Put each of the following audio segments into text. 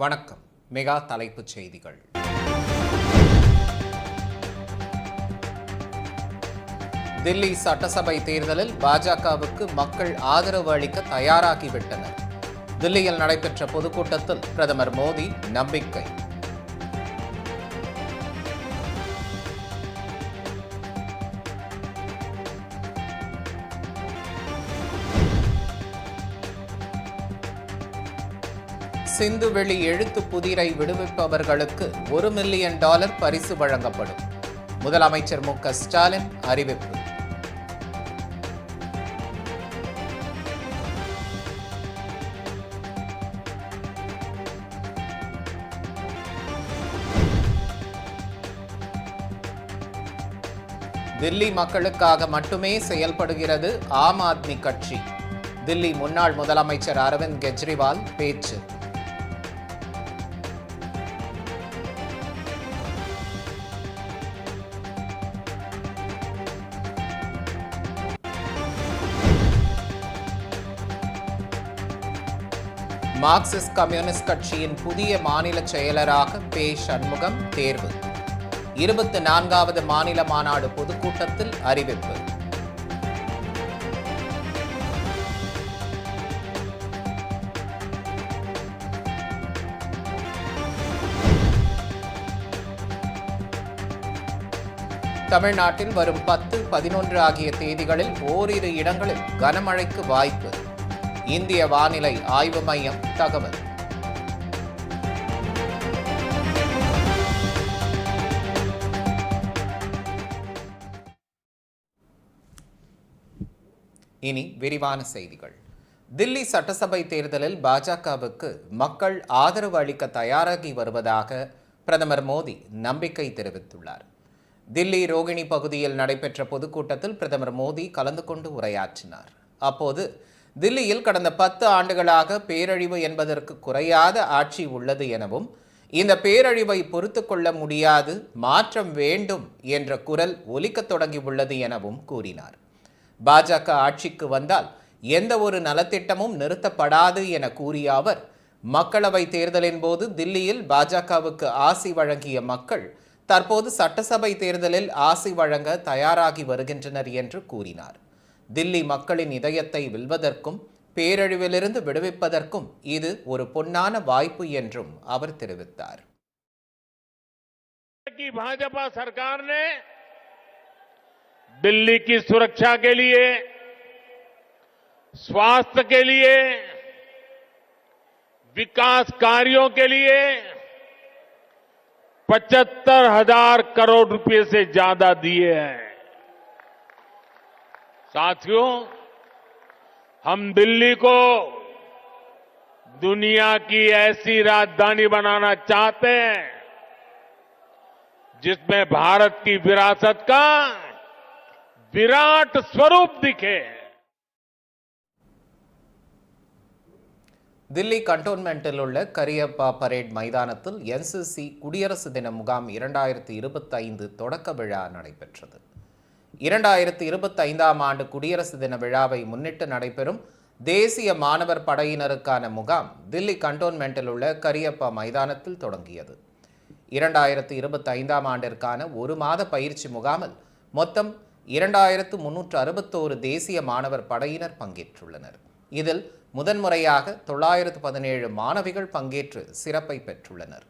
வணக்கம். மெகா தலைப்புச் செய்திகள். தில்லி சட்டசபை தேர்தலில் பாஜகவுக்கு மக்கள் ஆதரவு அளிக்க தயாராகிவிட்டனர். தில்லியில் நடைபெற்ற பொதுக்கூட்டத்தில் பிரதமர் மோடி நம்பிக்கை. சிந்து வெளி எழுத்து புதிரை விடுவிப்பவர்களுக்கு ஒரு மில்லியன் டாலர் பரிசு வழங்கப்படும். முதலமைச்சர் மு ஸ்டாலின் அறிவிப்பு. தில்லி மக்களுக்காக மட்டுமே செயல்படுகிறது ஆம் ஆத்மி கட்சி. தில்லி முன்னாள் முதலமைச்சர் அரவிந்த் கெஜ்ரிவால் பேச்சு. மார்க்சிஸ்ட் கம்யூனிஸ்ட் கட்சியின் புதிய மாநில செயலராக பே. சண்முகம் தேர்வு. இருபத்தி நான்காவது மாநில மாநாடு பொதுக்கூட்டத்தில் அறிவிப்பு. தமிழ்நாட்டில் வரும் பத்து பதினொன்று ஆகிய தேதிகளில் ஓரிரு இடங்களில் கனமழைக்கு வாய்ப்பு. இந்திய வானிலை ஆய்வு மையம் தகவல். இனி விரிவான செய்திகள். தில்லி சட்டசபை தேர்தலில் பாஜகவுக்கு மக்கள் ஆதரவு அளிக்க தயாராகி வருவதாக பிரதமர் மோடி நம்பிக்கை தெரிவித்துள்ளார். தில்லி ரோகிணி பகுதியில் நடைபெற்ற பொதுக்கூட்டத்தில் பிரதமர் மோடி கலந்து கொண்டு உரையாற்றினார். அப்போது தில்லியில் கடந்த பத்து ஆண்டுகளாக பேரழிவு என்பதற்கு குறையாத ஆட்சி உள்ளது எனவும் இந்த பேரழிவை பொறுத்து கொள்ள முடியாது மாற்றம் வேண்டும் என்ற குரல் ஒலிக்கத் தொடங்கியுள்ளது எனவும் கூறினார். பாஜக ஆட்சிக்கு வந்தால் எந்த ஒரு நலத்திட்டமும் நிறுத்தப்படாது என கூறிய அவர் மக்களவை தேர்தலின் போது தில்லியில் பாஜகவுக்கு ஆசி வழங்கிய மக்கள் தற்போது சட்டசபை தேர்தலில் ஆசி வழங்க தயாராகி வருகின்றனர் என்று கூறினார். தில்லி மக்களின் இதயத்தை வெல்வதற்கும் பேரழிவிலிருந்து விடுவிப்பதற்கும் இது ஒரு பொன்னான வாய்ப்பு என்றும் அவர் தெரிவித்தார் की भाजपा सरकार ने दिल्ली की सुरक्षा के लिए स्वास्थ्य के लिए विकास कार्यों के लिए पचहत्तर हजार करोड़ रुपए से ज्यादा दिए हैं साथियों हम दिल्ली को दुनिया की ऐसी राजधानी बनाना चाहते हैं जिसमें भारत की विरासत का विराट स्वरूप दिखे தில்லி கண்டோன்மெண்டில் உள்ள கரியப்பா பரேட் மைதானத்தில் என்சிசி குடியரசு தின முகாம் இரண்டாயிரத்தி இருபத்தைந்து தொடக்க விழா நடைபெற்றது இரண்டாயிரத்தி இருபத்தைந்தாம் ஆண்டு குடியரசு தின விழாவை முன்னிட்டு நடைபெறும் தேசிய மாணவர் படையினருக்கான முகாம் தில்லி கண்டோன்மெண்டில் உள்ள கரியப்பா மைதானத்தில் தொடங்கியது. இரண்டாயிரத்து இருபத்தைந்தாம் ஆண்டிற்கான ஒரு மாத பயிற்சி முகாமில் மொத்தம் இரண்டாயிரத்து முன்னூற்று அறுபத்தோரு தேசிய மாணவர் படையினர் பங்கேற்றுள்ளனர். இதில் முதன்முறையாக தொள்ளாயிரத்து பதினேழு மாணவிகள் பங்கேற்று சிறப்பை பெற்றுள்ளனர்.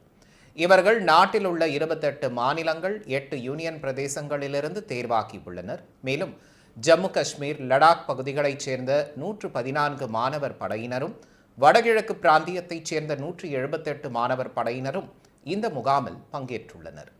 இவர்கள் நாட்டில் உள்ள இருபத்தெட்டு மாநிலங்கள் எட்டு யூனியன் பிரதேசங்களிலிருந்து தேர்வாகியுள்ளனர். மேலும் ஜம்மு காஷ்மீர் லடாக் பகுதிகளைச் சேர்ந்த நூற்று பதினான்கு மாணவர் படையினரும் வடகிழக்கு பிராந்தியத்தைச் சேர்ந்த நூற்றி எழுபத்தெட்டு மாணவர் படையினரும் இந்த முகாமில் பங்கேற்றுள்ளனர்.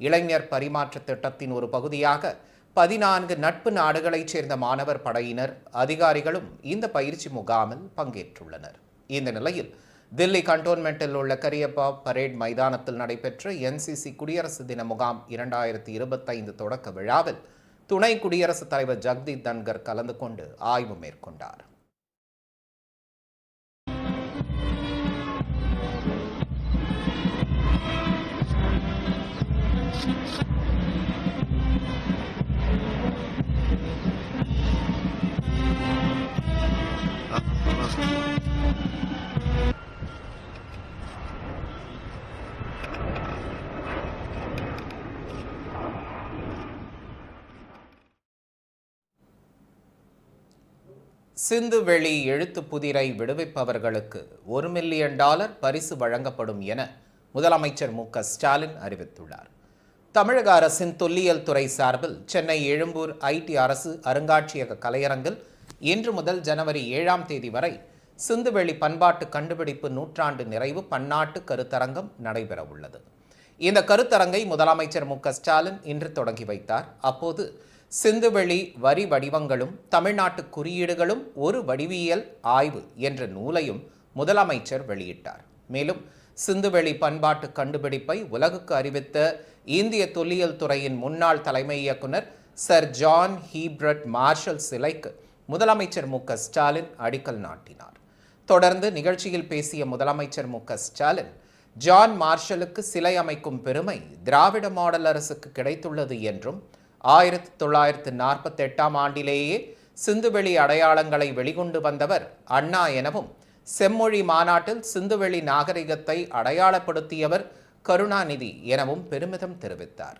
இளைஞர் பரிமாற்ற திட்டத்தின் ஒரு பகுதியாக பதினான்கு நட்பு நாடுகளைச் சேர்ந்த மாணவர் படையினர் அதிகாரிகளும் இந்த பயிற்சி முகாமில் பங்கேற்றுள்ளனர். இந்த நிலையில் தில்லி கண்டோன்மெண்ட்டில் உள்ள கரியப்பா பரேட் மைதானத்தில் நடைபெற்ற என்சிசி குடியரசு தின முகாம் இரண்டாயிரத்தி இருபத்தைந்து தொடக்க விழாவில் துணை குடியரசுத் தலைவர் ஜக்தீப் தன்கர் கலந்து கொண்டு ஆய்வு மேற்கொண்டார். சிந்துவெளி எழுத்து புதிரை விடுவிப்பவர்களுக்கு ஒரு மில்லியன் டாலர் பரிசு வழங்கப்படும் என முதலமைச்சர் மு க ஸ்டாலின் அறிவித்துள்ளார். தமிழக அரசின் தொல்லியல் துறை சார்பில் சென்னை எழும்பூர் ஐடி அரசு அருங்காட்சியக கலையரங்கில் இன்று முதல் ஜனவரி ஏழாம் தேதி வரை சிந்துவெளி பண்பாட்டு கண்டுபிடிப்பு நூற்றாண்டு நிறைவு பன்னாட்டு கருத்தரங்கம் நடைபெறவுள்ளது. இந்த கருத்தரங்கை முதலமைச்சர் மு க ஸ்டாலின் இன்று தொடங்கி வைத்தார். அப்போது சிந்துவெளி வரி வடிவங்களும் தமிழ்நாட்டு குறியீடுகளும் ஒரு வடிவியல் ஆய்வு என்ற நூலையும் முதலமைச்சர் வெளியிட்டார். மேலும் சிந்துவெளி பண்பாட்டு கண்டுபிடிப்பை உலகுக்கு அறிவித்த இந்திய தொல்லியல் துறையின் முன்னாள் தலைமை இயக்குனர் சர் ஜான் ஹீப்ரட் மார்ஷல் சிலைக்கு முதலமைச்சர் மு ஸ்டாலின் அடிக்கல் நாட்டினார். தொடர்ந்து நிகழ்ச்சியில் பேசிய முதலமைச்சர் மு ஸ்டாலின் ஜான் மார்ஷலுக்கு சிலை அமைக்கும் பெருமை திராவிட மாடல் அரசுக்கு கிடைத்துள்ளது என்றும் ஆயிரத்தி தொள்ளாயிரத்து நாற்பத்தி எட்டாம் ஆண்டிலேயே சிந்துவெளி அடையாளங்களை வெளிகொண்டு வந்தவர் அண்ணா எனவும் செம்மொழி மாநாட்டில் சிந்துவெளி நாகரிகத்தை அடையாளப்படுத்தியவர் கருணாநிதி எனவும் பெருமிதம் தெரிவித்தார்.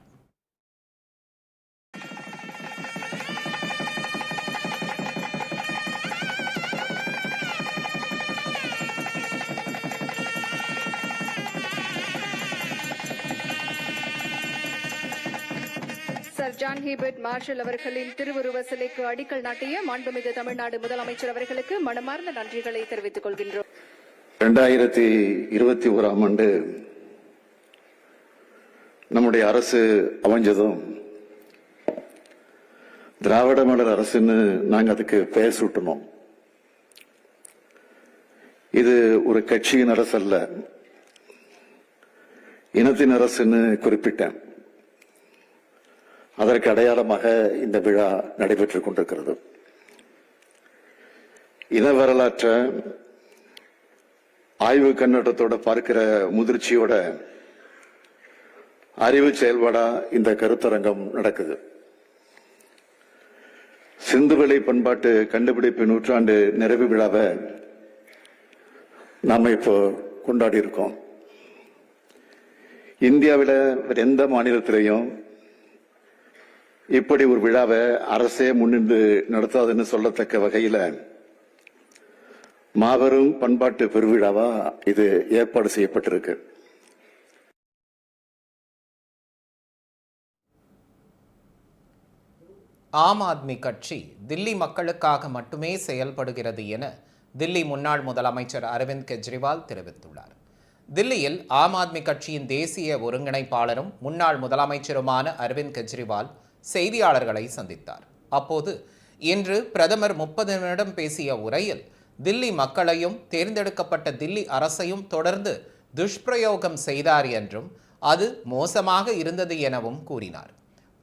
ஜான் ஹீபர்ட் மார்ஷல் அவர்களின் திருவுருவ சிலைக்கு அடிக்கல் நாட்டிய மாண்புமிகு தமிழ்நாடு முதலமைச்சர் அவர்களுக்கு மனமார்ந்த நன்றிகளை தெரிவித்துக் கொள்கின்றோம். ரெண்டாயிரத்தி இருபத்தி ஓராம் ஆண்டு நம்முடைய அரசு அமைஞ்சதும் திராவிட மலர் அரசுன்னு நாங்க அதுக்கு பெயர் சூட்டணும் இது ஒரு கட்சியின் அரசு அல்ல இனத்தின் அரசுன்னு குறிப்பிட்டேன். அதற்கு அடையாளமாக இந்த விழா நடைபெற்றுக் கொண்டிருக்கிறது. இன வரலாற்றை ஆய்வு கண்ணோட்டத்தோட பார்க்கிற முதிர்ச்சியோட அறிவு செயல்பாடா இந்த கருத்தரங்கம் நடக்குது. சிந்துவெளி பண்பாட்டு கண்டுபிடிப்பு நூற்றாண்டு நிறைவு விழாவை நாம இப்போ கொண்டாடி இருக்கோம். இந்தியாவில் எந்த மாநிலத்திலையும் இப்படி ஒரு விழாவை அரசே முன்னின்று நடத்தாதுன்னு சொல்லத்தக்க வகையில மாபெரும் பண்பாட்டு பெருவிழாவா இது ஏற்பாடு செய்யப்பட்டிருக்கு. ஆம் ஆத்மி கட்சி தில்லி மக்களுக்காக மட்டுமே செயல்படுகிறது என தில்லி முன்னாள் முதலமைச்சர் அரவிந்த் கெஜ்ரிவால் தெரிவித்துள்ளார். தில்லியில் ஆம் ஆத்மி கட்சியின் தேசிய ஒருங்கிணைப்பாளரும் முன்னாள் முதலமைச்சருமான அரவிந்த் கெஜ்ரிவால் செய்தியாளர்களை சந்தித்தார் அப்போது இன்று பிரதமர் முப்பது நிமிடம் பேசிய உரையில் தில்லி மக்களையும் தேர்ந்தெடுக்கப்பட்ட தில்லி அரசையும் தொடர்ந்து துஷ்பிரயோகம் செய்தார் என்றும் அது மோசமாக இருந்தது எனவும் கூறினார்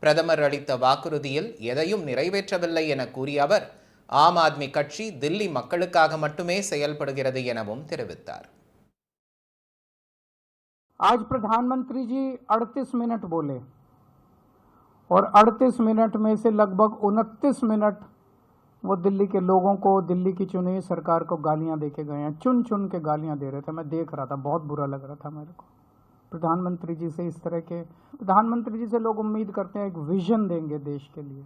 பிரதமர் அளித்த வாக்குறுதியில் எதையும் நிறைவேற்றவில்லை என கூறிய அவர் ஆம் ஆத்மி கட்சி தில்லி மக்களுக்காக மட்டுமே செயல்படுகிறது எனவும் தெரிவித்தார் आज प्रधानमंत्री जी 38 मिनट बोले और 38 मिनट में से लगभग 29 मिनट वो दिल्ली के लोगों को दिल्ली की चुनी सरकार को गालियाँ दे के गए हैं। चुन चुन के गालियाँ दे रहे थे। मैं देख रहा था, बहुत बुरा लग रहा था मेरे को। प्रधानमंत्री जी से इस तरह के, प्रधानमंत्री जी से लोग उम्मीद करते हैं एक विजन देंगे देश के लिए।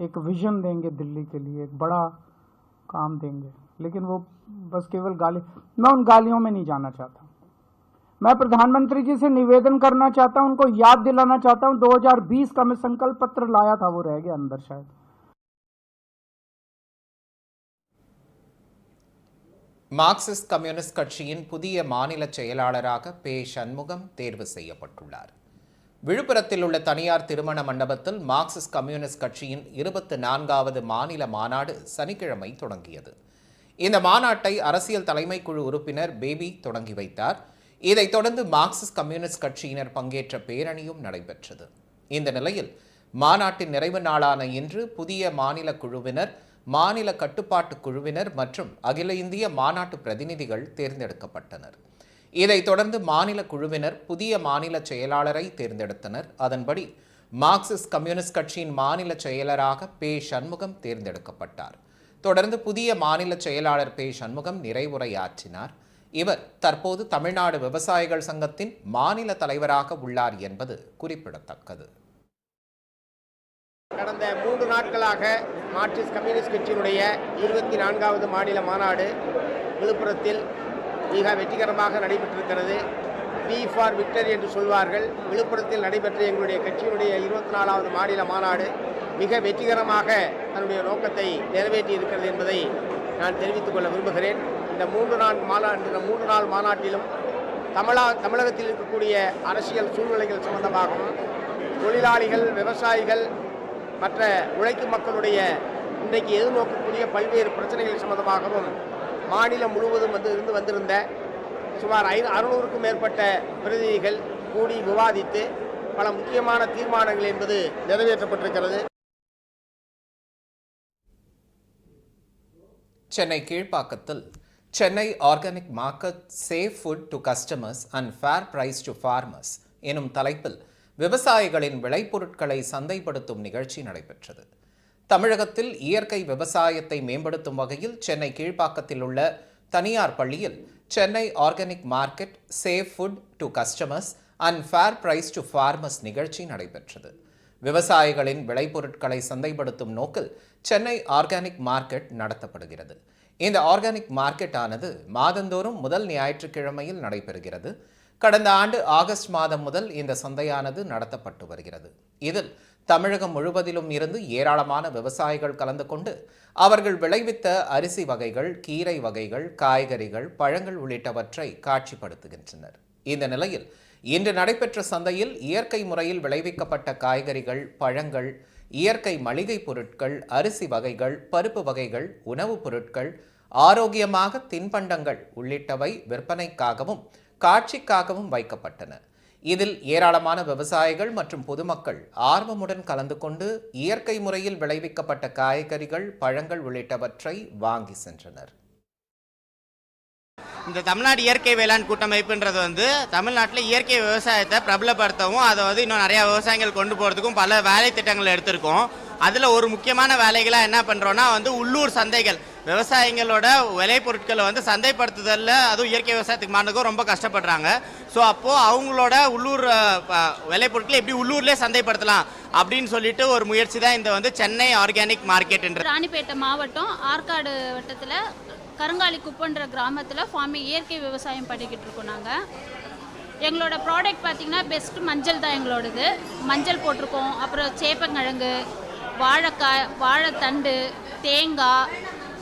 एक विजन देंगे दिल्ली के लिए, एक बड़ा काम देंगे। लेकिन वो बस केवल गाली, मैं उन गालियों में नहीं जाना चाहता। मैं प्रधानमंत्री जी से निवेदन करना चाहता हूं उनको याद दिलाना चाहता हूं 2020 का मैं संकल्प पत्र लाया था वो रह गया अंदर शायद மார்க்சிஸ்ட் கம்யூனிஸ்ட் கட்சியின் புதிய மாநில செயலாளராக பே சண்முகம் தேர்வு செய்யப்பட்டுள்ளார் விழுப்புரத்தில் உள்ள தனியார் திருமண மண்டபத்தில் மார்க்சிஸ்ட் கம்யூனிஸ்ட் கட்சியின் இருபத்தி நான்காவது மாநில மாநாடு சனிக்கிழமை தொடங்கியது இந்த மாநாட்டை அரசியல் தலைமை குழு உறுப்பினர் பேபி தொடங்கி வைத்தார் இதைத் தொடர்ந்து மார்க்சிஸ்ட் கம்யூனிஸ்ட் கட்சியினர் பங்கேற்ற பேரணியும் நடைபெற்றது. இந்த நிலையில் மாநாட்டின் நிறைவு நாளான இன்று புதிய மாநில குழுவினர் மாநில கட்டுப்பாட்டு குழுவினர் மற்றும் அகில இந்திய மாநாட்டு பிரதிநிதிகள் தேர்ந்தெடுக்கப்பட்டனர். இதைத் தொடர்ந்து மாநில குழுவினர் புதிய மாநில செயலாளரை தேர்ந்தெடுத்தனர். அதன்படி மார்க்சிஸ்ட் கம்யூனிஸ்ட் கட்சியின் மாநில செயலராக பே. சண்முகம் தேர்ந்தெடுக்கப்பட்டார். தொடர்ந்து புதிய மாநில செயலாளர் பே. சண்முகம் நிறைவுரையாற்றினார். இவர் தற்போது தமிழ்நாடு விவசாயிகள் சங்கத்தின் மாநில தலைவராக உள்ளார் என்பது குறிப்பிடத்தக்கது. கடந்த மூன்று நாட்களாக மார்க்சிஸ்ட் கம்யூனிஸ்ட் கட்சியினுடைய இருபத்தி நான்காவது மாநில மாநாடு விழுப்புரத்தில் மிக வெற்றிகரமாக நடைபெற்றிருக்கிறது. வி ஃபார் விக்டரி என்று சொல்வார்கள். விழுப்புரத்தில் நடைபெற்ற எங்களுடைய கட்சியினுடைய இருபத்தி நாலாவது மாநில மாநாடு மிக வெற்றிகரமாக தன்னுடைய நோக்கத்தை நிறைவேற்றி இருக்கிறது என்பதை நான் தெரிவித்துக் கொள்ள விரும்புகிறேன். இந்த மூன்று நாள் மாநா இந்த மூன்று நாள் மாநாட்டிலும் தமிழா தமிழகத்தில் இருக்கக்கூடிய அரசியல் சூழ்நிலைகள் சம்பந்தமாகவும் தொழிலாளிகள் விவசாயிகள் மற்ற உழைக்கும் மக்களுடைய இன்றைக்கு எதிர்நோக்கக்கூடிய பல்வேறு பிரச்சனைகள் சம்பந்தமாகவும் மாநிலம் முழுவதும் வந்து இருந்து வந்திருந்த சுமார் ஐ அறுநூறுக்கும் மேற்பட்ட பிரதிநிதிகள் கூடி விவாதித்து பல முக்கியமான தீர்மானங்கள் என்பது நிறைவேற்றப்பட்டிருக்கிறது. Chennai கீழ்ப்பாக்கத்தில் Chennai organic market safe food to customers and fair price to farmers எனும் தலைப்பில் விவசாயிகளின் விளைபொருட்களை சந்தைப்படுத்தும் நிகழ்ச்சி நடைபெற்றது. தமிழகத்தில் இயற்கை விவசாயத்தை மேம்படுத்தும் வகையில் சென்னை கீழ்ப்பாக்கத்தில் உள்ள தனியார் பள்ளியில் Chennai organic market safe food to customers and fair price to farmers நிகழ்ச்சி நடைபெற்றது. விவசாயிகளின் விளைபொருட்களை சந்தைப்படுத்தும் நோக்கில் சென்னை ஆர்கானிக் மார்க்கெட் நடத்தப்படுகிறது. இந்த ஆர்கானிக் மார்க்கெட் ஆனது மாதந்தோறும் முதல் ஞாயிற்றுக்கிழமையில் நடைபெறுகிறது. கடந்த ஆண்டு ஆகஸ்ட் மாதம் முதல் இந்த சந்தையானது நடத்தப்பட்டு வருகிறது. இதில் தமிழகம் முழுவதிலும் இருந்து ஏராளமான விவசாயிகள் கலந்து கொண்டு அவர்கள் விளைவித்த அரிசி வகைகள் கீரை வகைகள் காய்கறிகள் பழங்கள் உள்ளிட்டவற்றை காட்சிப்படுத்துகின்றனர். இந்த நிலையில் இன்று நடைபெற்ற சந்தையில் இயற்கை முறையில் விளைவிக்கப்பட்ட காய்கறிகள் பழங்கள் இயற்கை மளிகை பொருட்கள் அரிசி வகைகள் பருப்பு வகைகள் உணவுப் பொருட்கள் ஆரோக்கியமாக தின்பண்டங்கள் உள்ளிட்டவை விற்பனைக்காகவும் காட்சிக்காகவும் வைக்கப்பட்டன. இதில் ஏராளமான விவசாயிகள் மற்றும் பொதுமக்கள் ஆர்வமுடன் கலந்து கொண்டு இயற்கை முறையில் விளைவிக்கப்பட்ட காய்கறிகள் பழங்கள் உள்ளிட்டவற்றை வாங்கி சென்றனர். இந்த தமிழ்நாடு இயற்கை வேளாண் கூட்டமைப்புன்றது வந்து தமிழ்நாட்டில் இயற்கை விவசாயத்தை பிரபலப்படுத்தவும் அதை வந்து இன்னும் நிறையா விவசாயிகள் கொண்டு போகிறதுக்கும் பல வேலை திட்டங்கள் எடுத்திருக்கோம். அதில் ஒரு முக்கியமான வேலைகளாக என்ன பண்ணுறோன்னா வந்து உள்ளூர் சந்தைகள். விவசாயிகளோட விளைபொருட்களை வந்து சந்தைப்படுத்துதலில் அதுவும் இயற்கை விவசாயத்துக்கு மாறதுக்கும் ரொம்ப கஷ்டப்படுறாங்க. ஸோ அப்போது அவங்களோட உள்ளூர் அஹ், விளைபொருட்களை எப்படி உள்ளூர்லேயே சந்தைப்படுத்தலாம் அப்படின்னு சொல்லிட்டு ஒரு முயற்சி தான் இந்த வந்து சென்னை ஆர்கானிக் மார்க்கெட்ன்றது. ராணிப்பேட்டை மாவட்டம் ஆற்காடு வட்டத்தில் கருங்காலி குப்பன்ற கிராமத்தில் ஃபார்மிங் இயற்கை விவசாயம் பண்ணிக்கிட்டு இருக்கோம் நாங்கள் எங்களோட ப்ராடக்ட் பார்த்திங்கன்னா பெஸ்ட் மஞ்சள் தான் எங்களோடது. மஞ்சள் போட்டிருக்கோம். அப்புறம் சேப்பங்கிழங்கு வாழைக்காய் வாழைத்தண்டு தேங்காய்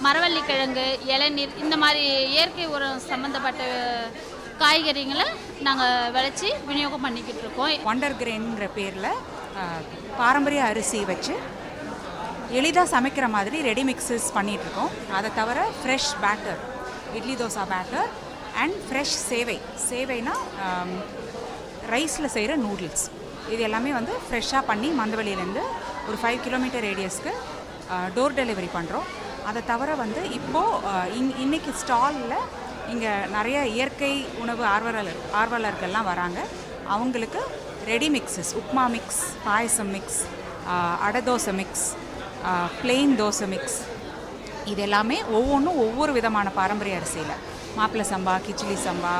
மரவள்ளிக்கிழங்கு இளநீர் இந்த மாதிரி இயற்கை உரம் சம்மந்தப்பட்ட காய்கறிகளை நாங்கள் விளைச்சி விநியோகம் பண்ணிக்கிட்டு இருக்கோம். ஒண்டர் கிரெயின்ங்கிற பேரில் பாரம்பரிய அரிசி வச்சு எளிதாக சமைக்கிற மாதிரி ரெடி மிக்சஸ் பண்ணிகிட்ருக்கோம் அதை தவிர fresh batter idli dosa batter and fresh சேவை. சேவைனா ரைஸில் செய்கிற நூடுல்ஸ் இது எல்லாமே வந்து ஃப்ரெஷ்ஷாக பண்ணி மந்தவெளியிலேருந்து ஒரு ஃபைவ் கிலோமீட்டர் ரேடியஸ்க்கு டோர் டெலிவரி பண்ணுறோம் அதை தவிர வந்து இப்போது இன் இன்னைக்கு ஸ்டாலில் இங்கே நிறைய இயற்கை உணவு ஆர்வலர் ஆர்வலர்கள்லாம் வராங்க. அவங்களுக்கு ready mixes upma mix payasam mix adai dosai mix plain dosai mix இது எல்லாமே ஒவ்வொன்றும் ஒவ்வொரு விதமான பாரம்பரிய அரிசியில். மாப்பிள்ளை சம்பா கிச்சிலி சம்பா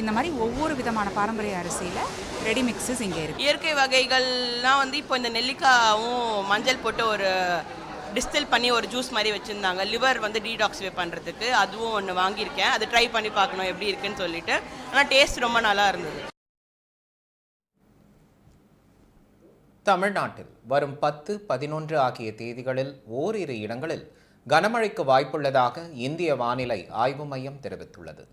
இந்த மாதிரி ஒவ்வொரு விதமான பாரம்பரிய அரிசியில் ரெடி மிக்ஸஸ் இங்கே இருக்குது இயற்கை வகைகள்லாம் வந்து இப்போ இந்த நெல்லிக்காயும் மஞ்சள் போட்டு ஒரு டிஸ்டில் பண்ணி ஒரு ஜூஸ் மாதிரி வச்சுருந்தாங்க. லிவர் வந்து டீடாக்ஸிஃபை பண்ணுறதுக்கு அதுவும் ஒன்று வாங்கியிருக்கேன். அது ட்ரை பண்ணி பார்க்கணும் எப்படி இருக்குன்னு சொல்லிட்டு. ஆனால் டேஸ்ட் ரொம்ப நல்லா இருந்தது. தமிழ்நாட்டில் வரும் பத்து பதினொன்று ஆகிய தேதிகளில் ஓரிரு இடங்களில் கனமழைக்கு வாய்ப்புள்ளதாக இந்திய வானிலை ஆய்வு மையம் தெரிவித்துள்ளது.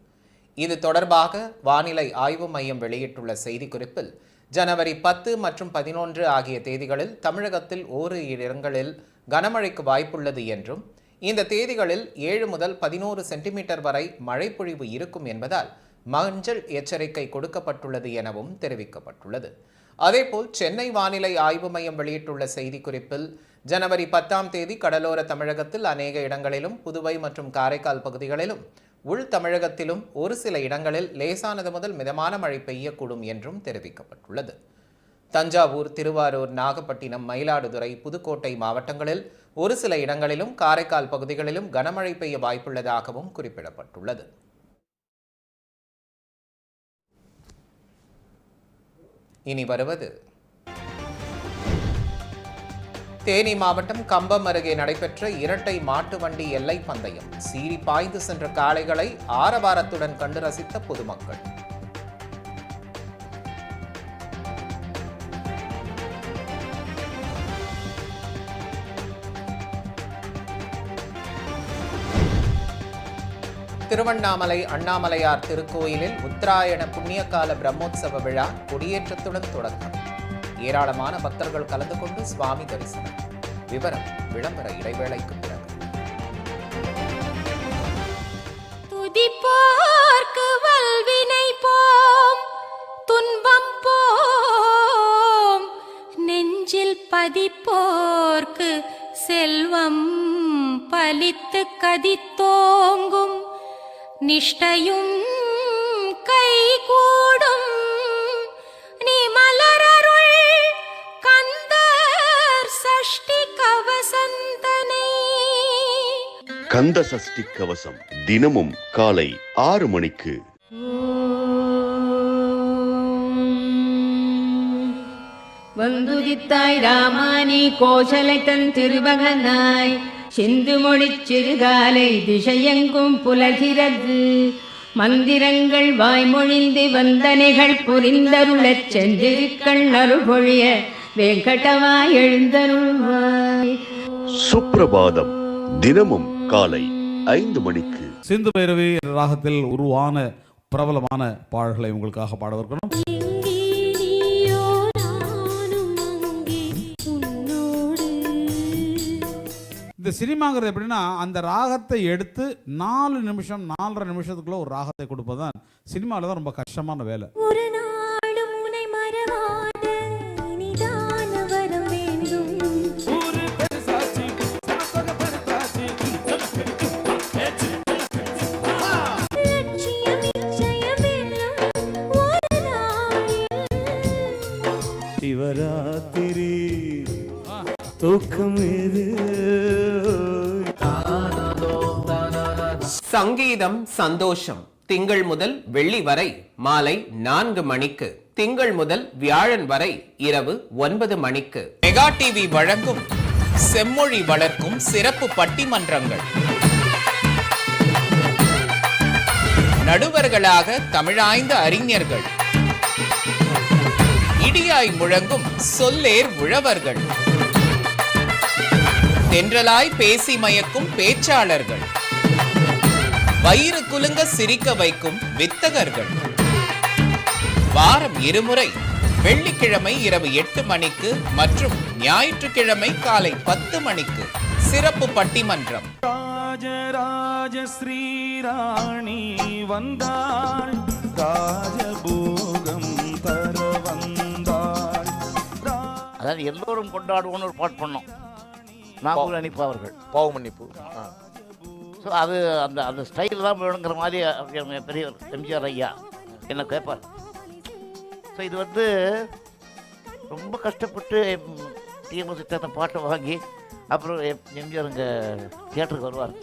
இது தொடர்பாக வானிலை ஆய்வு மையம் வெளியிட்டுள்ள செய்திக்குறிப்பில் ஜனவரி பத்து மற்றும் பதினொன்று ஆகிய தேதிகளில் தமிழகத்தில் ஓரு இடங்களில் கனமழைக்கு வாய்ப்புள்ளது என்றும் இந்த தேதிகளில் ஏழு முதல் பதினோரு சென்டிமீட்டர் வரை மழைப்பொழிவு இருக்கும் என்பதால் மஞ்சள் எச்சரிக்கை கொடுக்கப்பட்டுள்ளது எனவும் தெரிவிக்கப்பட்டுள்ளது. அதேபோல் சென்னை வானிலை ஆய்வு மையம் வெளியிட்டுள்ள செய்திக்குறிப்பில் ஜனவரி பத்தாம் தேதி கடலோர தமிழகத்தில் அநேக இடங்களிலும் புதுவை மற்றும் காரைக்கால் பகுதிகளிலும் உள் தமிழகத்திலும் ஒரு சில இடங்களில் லேசானது முதல் மிதமான மழை பெய்யக்கூடும் என்றும் தெரிவிக்கப்பட்டுள்ளது. தஞ்சாவூர் திருவாரூர் நாகப்பட்டினம் மயிலாடுதுறை புதுக்கோட்டை மாவட்டங்களில் ஒரு சில இடங்களிலும் காரைக்கால் பகுதிகளிலும் கனமழை பெய்ய வாய்ப்புள்ளதாகவும் குறிப்பிடப்பட்டுள்ளது. இனி வருவது. தேனி மாவட்டம் கம்பம் அருகே நடைபெற்ற இரட்டை மாட்டு வண்டி எல்லை பந்தயம். சீறி பாய்ந்து சென்ற காளைகளை ஆரவாரத்துடன் கண்டு ரசித்த பொதுமக்கள். திருவண்ணாமலை அண்ணாமலையார் திருக்கோயிலில் உத்தராயண புண்ணியகால பிரம்மோற்சவ விழா கொடியேற்றத்துடன் தொடக்கம். ஏராளமான பக்தர்கள் கலந்து கொண்டு சுவாமி தரிசனம். விவரம் விளம்பர இடைவேளைக்கு பிறகு. துதிப்போர்க்கு வல்வினை போம். துன்பம் போம். நெஞ்சில் பதிப்போர்க்கு செல்வம் பலித்து கதித்தோங்கும். நிஷ்டையும் கைகூடும். நீ மலரருள் கந்தர் சஷ்டி கவசந்தனை. கந்த சஷ்டி கவசம் தினமும் காலை ஆறு மணிக்கு. வந்துதித்தாய் ராமானி கோசலை தன் திருமகனாய் சிந்து மொழிச் சிறுகாலை திசையெங்கும் புலர்கிறது மந்திரங்கள் வாய்மொழிந்து வந்தனைகள் புரிந்தருளச் சென்றிருக்கள் அருள்பொழிய வெங்கடவாய் எழுந்தருள்வாய். சுப்பிரபாதம் தினமும் காலை ஐந்து மணிக்கு. சிந்து பைரவி ராகத்தில் உருவான பிரபலமான பாடல்களை உங்களுக்காக பாடவிருக்கிறோம். இந்த சினிமாங்கிறது எப்படின்னா அந்த ராகத்தை எடுத்து நாலு நிமிஷம் நாலரை நிமிஷத்துக்குள்ள ஒரு ராகத்தை கொடுப்பது தான் சினிமாவில் தான் ரொம்ப கஷ்டமான வேலை. ஒரு தூக்கம் இது. சங்கீதம் சந்தோஷம். திங்கள் முதல் வெள்ளி வரை மாலை நான்கு மணிக்கு. திங்கள் முதல் வியாழன் வரை இரவு ஒன்பது மணிக்கு. மெகா டிவி வழங்கும் செம்மொழி வளர்க்கும் சிறப்பு பட்டிமன்றங்கள். நடுவர்களாக தமிழாய்ந்த அறிஞர்கள். இடியாய் முழங்கும் சொல்லேர் உழவர்கள். தென்றலாய் பேசி மயக்கும் பேச்சாளர்கள். வயிறு குலுங்க சிரிக்க வைக்கும் வித்தகர்கள். வாரம் இருமுறை வெள்ளிக்கிழமை இரவு எட்டு மணிக்கு மற்றும் ஞாயிற்றுக்கிழமை காலை பத்து மணிக்கு சிறப்பு பட்டிமன்றம். ராஜராஜ ஸ்ரீராணி வந்தாள் ராஜபோகம் தர வந்தாள். அதாவது எல்லோரும் கொண்டாடுவோம்னு ஒரு பாட்டு பண்ணோம். நாகூர் அனிப்பா அவர்கள் பாவ மன்னிப்பு ஸோ அது அந்த அந்த ஸ்டைல் தான் வேணுங்கிற மாதிரி பெரியவர் எம்ஜிஆர் ஐயா என்ன கேட்பார் ஸோ இது வந்து ரொம்ப கஷ்டப்பட்டு டிஎம்எஸ் அந்த பாட்டை வாங்கி அப்புறம் எம்- எம்ஜிஆர் இங்கே தியேட்டருக்கு வருவார்.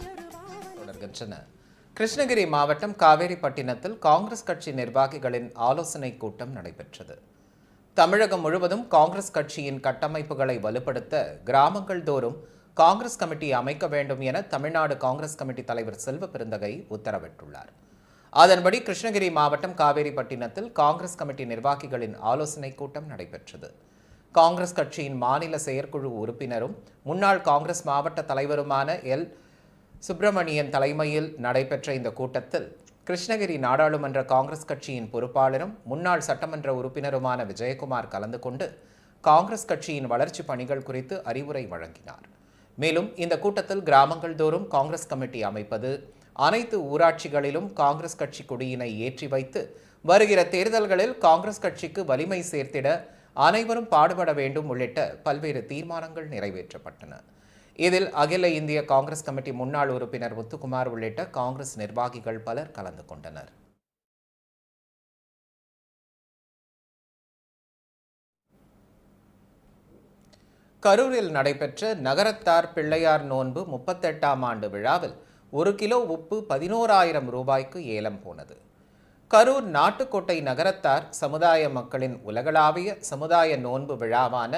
கிருஷ்ணகிரி மாவட்டம் காவேரிப்பட்டினத்தில் காங்கிரஸ் கட்சி நிர்வாகிகளின் ஆலோசனை கூட்டம் நடைபெற்றது. தமிழகம் முழுவதும் காங்கிரஸ் கட்சியின் கட்டமைப்புகளை வலுப்படுத்த கிராமங்கள் தோறும் காங்கிரஸ் கமிட்டி அமைக்க வேண்டும் என தமிழ்நாடு காங்கிரஸ் கமிட்டி தலைவர் செல்வ பெருந்தகை உத்தரவிட்டுள்ளார். அதன்படி கிருஷ்ணகிரி மாவட்டம் காவேரிப்பட்டினத்தில் காங்கிரஸ் கமிட்டி நிர்வாகிகளின் ஆலோசனை கூட்டம் நடைபெற்றது. காங்கிரஸ் கட்சியின் மாநில செயற்குழு உறுப்பினரும் முன்னாள் காங்கிரஸ் மாவட்ட தலைவருமான எல். சுப்பிரமணியன் தலைமையில் நடைபெற்ற இந்த கூட்டத்தில் கிருஷ்ணகிரி நாடாளுமன்ற காங்கிரஸ் கட்சியின் பொறுப்பாளரும் முன்னாள் சட்டமன்ற உறுப்பினருமான விஜயகுமார் கலந்து கொண்டு காங்கிரஸ் கட்சியின் வளர்ச்சி பணிகள் குறித்து அறிவுரை வழங்கினார். மேலும் இந்த கூட்டத்தில் கிராமங்கள் தோறும் காங்கிரஸ் கமிட்டி அமைப்பது அனைத்து ஊராட்சிகளிலும் காங்கிரஸ் கட்சி கொடியினை ஏற்றி வைத்து வருகிற தேர்தல்களில் காங்கிரஸ் கட்சிக்கு வலிமை சேர்த்திட அனைவரும் பாடுபட வேண்டும் உள்ளிட்ட பல்வேறு தீர்மானங்கள் நிறைவேற்றப்பட்டன. இதில் அகில இந்திய காங்கிரஸ் கமிட்டி முன்னாள் உறுப்பினர் முத்துக்குமார் உள்ளிட்ட காங்கிரஸ் நிர்வாகிகள் பலர் கலந்து கொண்டனர். கரூரில் நடைபெற்ற நகரத்தார் பிள்ளையார் நோன்பு முப்பத்தெட்டாம் ஆண்டு விழாவில் ஒரு கிலோ உப்பு பதினோராயிரம் ரூபாய்க்கு ஏலம் போனது. கரூர் நாட்டுக்கோட்டை நகரத்தார் சமுதாய மக்களின் உலகளாவிய சமுதாய நோன்பு விழாவான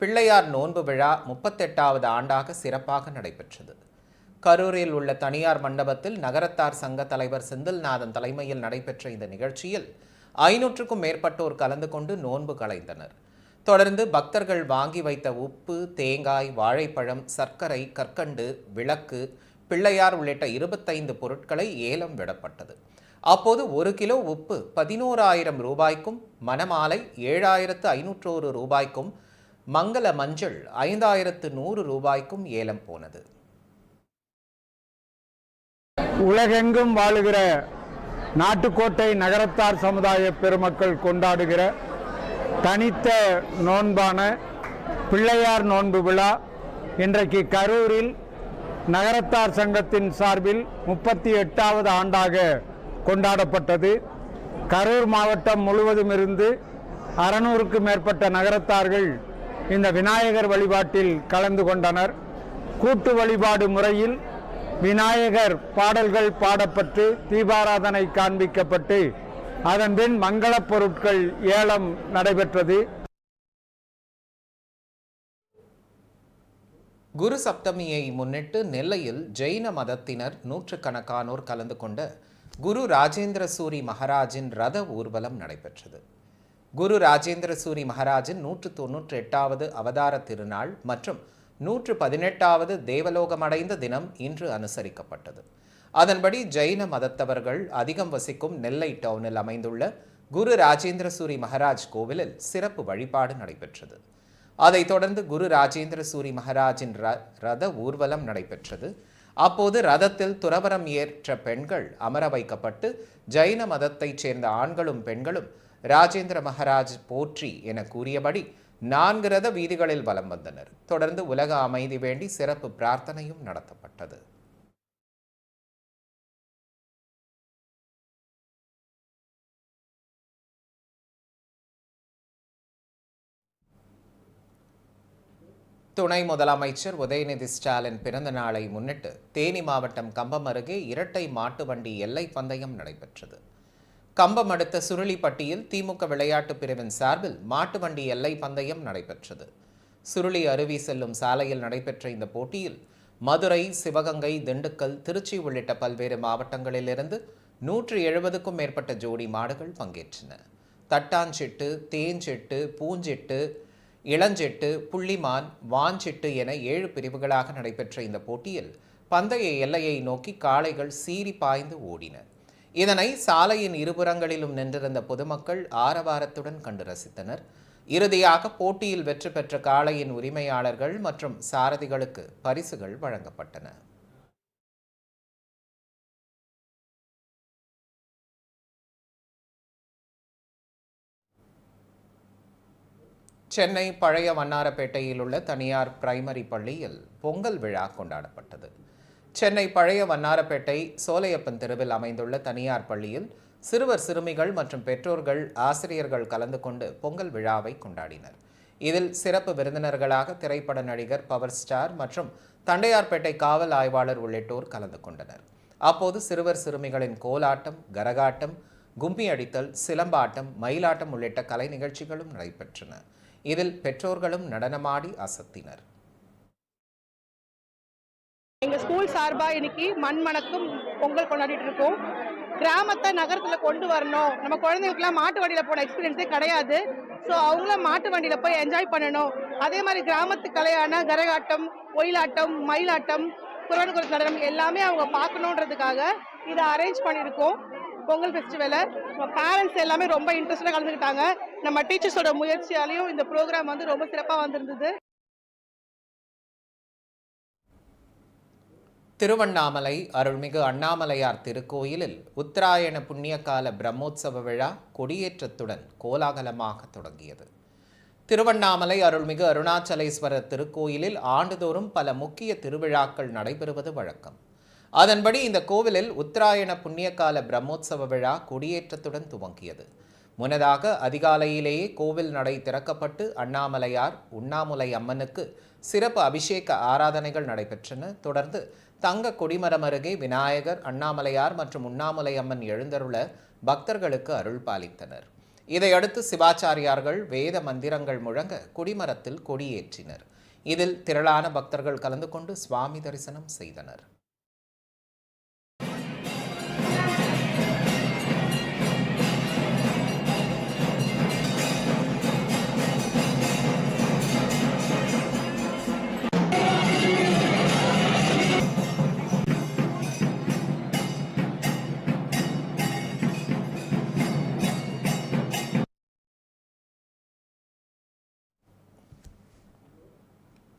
பிள்ளையார் நோன்பு விழா முப்பத்தெட்டாவது ஆண்டாக சிறப்பாக நடைபெற்றது. கரூரில் உள்ள தனியார் மண்டபத்தில் நகரத்தார் சங்க தலைவர் செந்தில்நாதன் தலைமையில் நடைபெற்ற இந்த நிகழ்ச்சியில் ஐநூற்றுக்கும் மேற்பட்டோர் கலந்து கொண்டு நோன்பு களைந்தனர் தொடர்ந்து பக்தர்கள் வாங்கி வைத்த உப்பு தேங்காய் வாழைப்பழம் சர்க்கரை கற்கண்டு விளக்கு பிள்ளையார் உள்ளிட்ட இருபத்தைந்து பொருட்களை ஏலம் விடப்பட்டது. அப்போது ஒரு கிலோ உப்பு பதினோராயிரம் ரூபாய்க்கும் மணமாலை ஏழாயிரத்து ஐநூற்றோரு ரூபாய்க்கும் மங்கள மஞ்சள் ஐந்தாயிரத்து நூறு ரூபாய்க்கும் ஏலம் போனது. உலகெங்கும் வாழுகிற நாட்டுக்கோட்டை நகரத்தார் சமுதாய பெருமக்கள் கொண்டாடுகிற தனித்த நோன்பான பிள்ளையார் நோன்பு விழா இன்றைக்கு கரூரில் நகரத்தார் சங்கத்தின் சார்பில் முப்பத்தி எட்டாவது ஆண்டாக கொண்டாடப்பட்டது. கரூர் மாவட்டம் முழுவதும் இருந்து அறநூறுக்கும் மேற்பட்ட நகரத்தார்கள் இந்த விநாயகர் வழிபாட்டில் கலந்து கொண்டனர். கூட்டு வழிபாடு முறையில் விநாயகர் பாடல்கள் பாடப்பட்டு தீபாராதனை காண்பிக்கப்பட்டு அதன்பின் மங்களப் பொருட்கள் ஏலம் நடைபெற்றது. குரு சப்தமியை முன்னிட்டு நெல்லையில் ஜெயின மதத்தினர் நூற்றுக்கணக்கானோர் கலந்து கொண்ட குரு ராஜேந்திர சூரி மகாராஜின் ரத ஊர்வலம் நடைபெற்றது. குரு ராஜேந்திர சூரி மகாராஜின் நூற்று தொன்னூற்றி எட்டாவது அவதார திருநாள் மற்றும் நூற்று பதினெட்டாவது தேவலோகமடைந்த தினம் இன்று அனுசரிக்கப்பட்டது. அதன்படி ஜெயின மதத்தவர்கள் அதிகம் வசிக்கும் நெல்லை டவுனில் அமைந்துள்ள குரு ராஜேந்திர சூரி மகாராஜ் கோவிலில் சிறப்பு வழிபாடு நடைபெற்றது. அதைத் தொடர்ந்து குரு ராஜேந்திர சூரி மகாராஜின் ர ரத ஊர்வலம் நடைபெற்றது. அப்போது ரதத்தில் துறவரம் ஏற்ற பெண்கள் அமர வைக்கப்பட்டு ஜைன மதத்தைச் சேர்ந்த ஆண்களும் பெண்களும் ராஜேந்திர மகாராஜ் போற்றி என கூறியபடி நான்கு ரத வீதிகளில் வலம் வந்தனர். தொடர்ந்து உலக அமைதி வேண்டி சிறப்பு பிரார்த்தனையும் நடத்தப்பட்டது. துணை முதலமைச்சர் உதயநிதி ஸ்டாலின் பிறந்த நாளை முன்னிட்டு தேனி மாவட்டம் கம்பம் அருகே இரட்டை மாட்டு வண்டி எல்லை பந்தயம் நடைபெற்றது. கம்பம் அடுத்த சுருளிப்பட்டியில் திமுக விளையாட்டு பிரிவின் சார்பில் மாட்டு வண்டி எல்லை பந்தயம் நடைபெற்றது. சுருளி அருவி செல்லும் சாலையில் நடைபெற்ற இந்த போட்டியில் மதுரை சிவகங்கை திண்டுக்கல் திருச்சி உள்ளிட்ட பல்வேறு மாவட்டங்களிலிருந்து நூற்றி எழுபதுக்கும் மேற்பட்ட ஜோடி மாடுகள் பங்கேற்றன. தட்டாஞ்சிட்டு தேஞ்சிட்டு பூஞ்சிட்டு இளஞ்சிட்டு புள்ளிமான் வாஞ்சிட்டு என ஏழு பிரிவுகளாக நடைபெற்ற இந்த போட்டியில் பந்தய எல்லையை நோக்கி காளைகள் சீறி பாய்ந்து ஓடின. இதனை சாலையின் இருபுறங்களிலும் நின்றிருந்த பொதுமக்கள் ஆரவாரத்துடன் கண்டு ரசித்தனர். இறுதியாக போட்டியில் வெற்றி பெற்ற காளையின் உரிமையாளர்கள் மற்றும் சாரதிகளுக்கு பரிசுகள் வழங்கப்பட்டன. சென்னை பழைய வண்ணாரப்பேட்டையில் உள்ள தனியார் பிரைமரி பள்ளியில் பொங்கல் விழா கொண்டாடப்பட்டது. சென்னை பழைய வண்ணாரப்பேட்டை சோலையப்பன் தெருவில் அமைந்துள்ள தனியார் பள்ளியில் சிறுவர் சிறுமிகள் மற்றும் பெற்றோர்கள் ஆசிரியர்கள் கலந்து கொண்டு பொங்கல் விழாவை கொண்டாடினர். இதில் சிறப்பு விருந்தினர்களாக திரைப்பட நடிகர் பவர் ஸ்டார் மற்றும் தண்டையார்பேட்டை காவல் ஆய்வாளர் உள்ளிட்டோர் கலந்து கொண்டனர். அப்போது சிறுவர் சிறுமிகளின் கோலாட்டம் கரகாட்டம் கும்பி அடித்தல் சிலம்பாட்டம் மயிலாட்டம் உள்ளிட்ட கலை நிகழ்ச்சிகளும் நடைபெற்றன. இதில் பெற்றோர்களும் நடனமாடி அசத்தினர். எங்கள் ஸ்கூல் சார்பாக இன்னைக்கு மண் மணக்கும் பொங்கல் கொண்டாடிட்டு இருக்கோம். கிராமத்தை நகரத்தில் கொண்டு வரணும். நம்ம குழந்தைங்களுக்குலாம் மாட்டு வண்டியில் போன எக்ஸ்பீரியன்ஸே கிடையாது. ஸோ அவங்களும் மாட்டு வண்டியில் போய் என்ஜாய் பண்ணணும். அதே மாதிரி கிராமத்து கலையான கரகாட்டம் ஒயிலாட்டம் மயிலாட்டம் குரவன் நடனம் எல்லாமே அவங்க பார்க்கணுன்றதுக்காக இதை அரேஞ்ச் பண்ணியிருக்கோம். பொங்கல் ஃபெஸ்டிவலை நம்ம பேரண்ட்ஸ் எல்லாமே ரொம்ப இன்ட்ரெஸ்டாக கலந்துக்கிட்டாங்க. நம்ம டீச்சர்ஸோட முயற்சியாலையும் இந்த ப்ரோக்ராம் வந்து ரொம்ப சிறப்பாக வந்திருந்தது. திருவண்ணாமலை அருள்மிகு அண்ணாமலையார் திருக்கோயிலில் உத்தராயண புண்ணியகால பிரம்மோற்சவ விழா கொடியேற்றத்துடன் கோலாகலமாக தொடங்கியது. திருவண்ணாமலை அருள்மிகு அருணாச்சலேஸ்வரர் திருக்கோயிலில் ஆண்டுதோறும் பல முக்கிய திருவிழாக்கள் நடைபெறுவது வழக்கம். அதன்படி இந்த கோவிலில் உத்தராயண புண்ணியகால பிரம்மோற்சவ விழா கொடியேற்றத்துடன் துவங்கியது. முன்னதாக அதிகாலையிலேயே கோவில் நடை திறக்கப்பட்டு அண்ணாமலையார் உண்ணாமுலை அம்மனுக்கு சிறப்பு அபிஷேக ஆராதனைகள் நடைபெற்றன. தொடர்ந்து தங்க கொடிமரம் அருகே விநாயகர் அண்ணாமலையார் மற்றும் உண்ணாமுலை அம்மன் எழுந்தருள பக்தர்களுக்கு அருள் பாலித்தனர். இதையடுத்து சிவாச்சாரியார்கள் வேத மந்திரங்கள் முழங்க கொடிமரத்தில் கொடியேற்றினர். இதில் திரளான பக்தர்கள் கலந்து கொண்டு சுவாமி தரிசனம் செய்தனர்.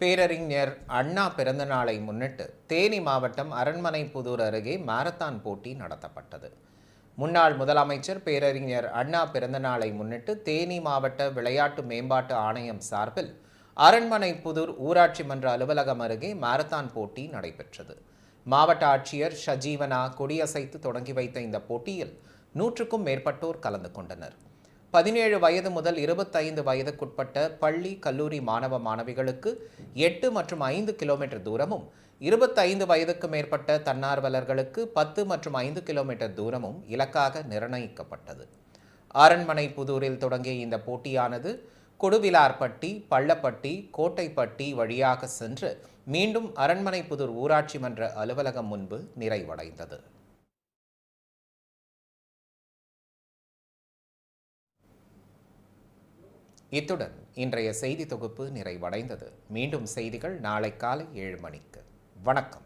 பேரறிஞர் அண்ணா பிறந்தநாளை முன்னிட்டு தேனி மாவட்டம் அரண்மனை புதூர் அருகே மாரத்தான் போட்டி நடத்தப்பட்டது. முன்னாள் முதலமைச்சர் பேரறிஞர் அண்ணா பிறந்தநாளை முன்னிட்டு தேனி மாவட்ட விளையாட்டு மேம்பாட்டு ஆணையம் சார்பில் அரண்மனை புதூர் ஊராட்சி மன்ற அலுவலகம் அருகே மாரத்தான் போட்டி நடைபெற்றது. மாவட்ட ஆட்சியர் ஷஜீவனா கொடியசைத்து தொடங்கி வைத்த இந்த போட்டியில் நூற்றுக்கும் மேற்பட்டோர் கலந்து கொண்டனர். பதினேழு வயது முதல் இருபத்தைந்து வயதுக்குட்பட்ட பள்ளி கல்லூரி மாணவ மாணவிகளுக்கு எட்டு மற்றும் ஐந்து கிலோமீட்டர் தூரமும் இருபத்தைந்து வயதுக்கு மேற்பட்ட தன்னார்வலர்களுக்கு பத்து மற்றும் ஐந்து கிலோமீட்டர் தூரமும் இலக்காக நிர்ணயிக்கப்பட்டது. அரண்மனை புதூரில் தொடங்கிய இந்த போட்டியானது கொடுவிலார்பட்டி பள்ளப்பட்டி கோட்டைப்பட்டி வழியாக சென்று மீண்டும் அரண்மனை புதூர் ஊராட்சி மன்ற அலுவலகம் முன்பு நிறைவடைந்தது. இத்துடன் இன்றைய செய்தி தொகுப்பு நிறைவடைந்தது. மீண்டும் செய்திகள் நாளை காலை ஏழு மணிக்கு. வணக்கம்.